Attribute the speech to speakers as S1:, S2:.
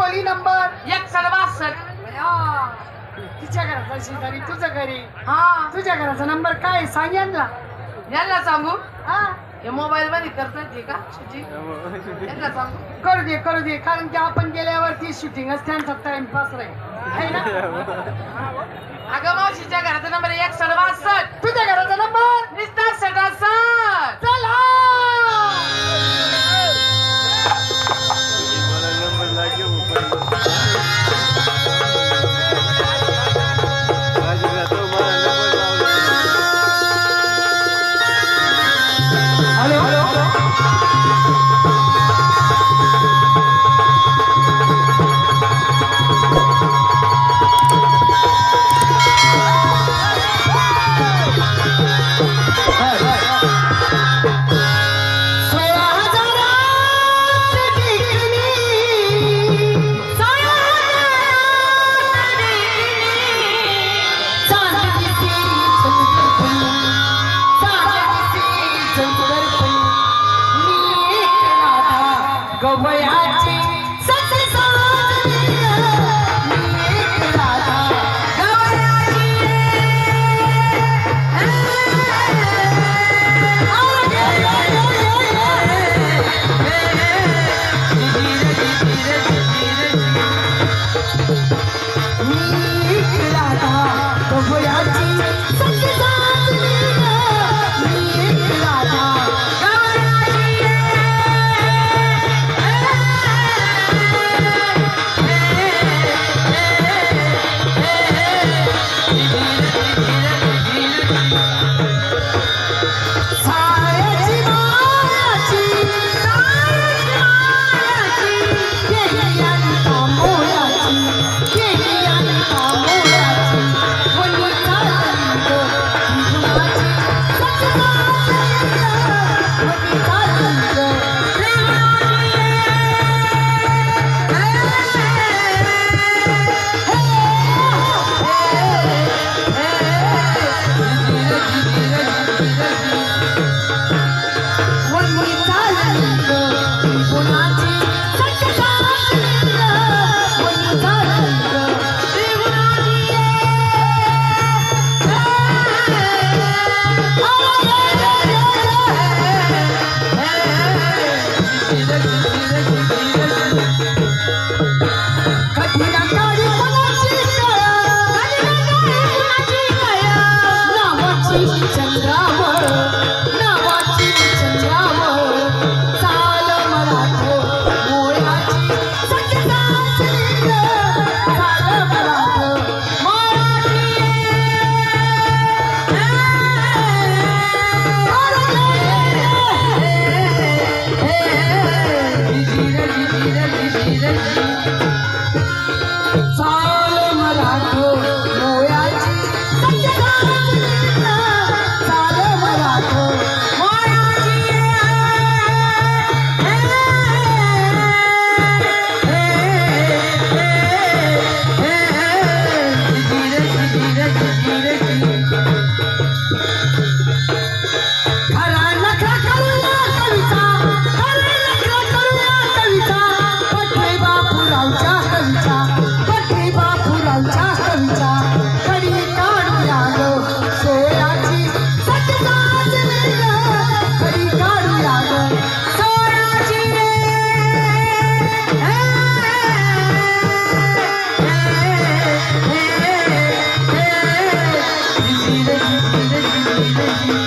S1: खोली नंबर.
S2: एक सडबासष्ट
S1: तिच्या घराचा शेजारी तुझं घरी.
S2: हा.
S1: तुझ्या घराचा नंबर काय आहे? सांग यांना.
S2: यांना सांगू?
S1: हा.
S2: हे मोबाईल मध्ये करता येते का शुची यांना सांगू?
S1: करू दे करू दे. कारण की आपण गेल्यावरती शूटिंगच त्यांचा टाइमपास राहील आहे ना?
S2: अगं मावशीच्या घराचा नंबर एक सडबासष्ट
S1: तुझ्या घराचा नंबर?
S2: निस्तार सटासष्ट
S1: ভয় আছে Música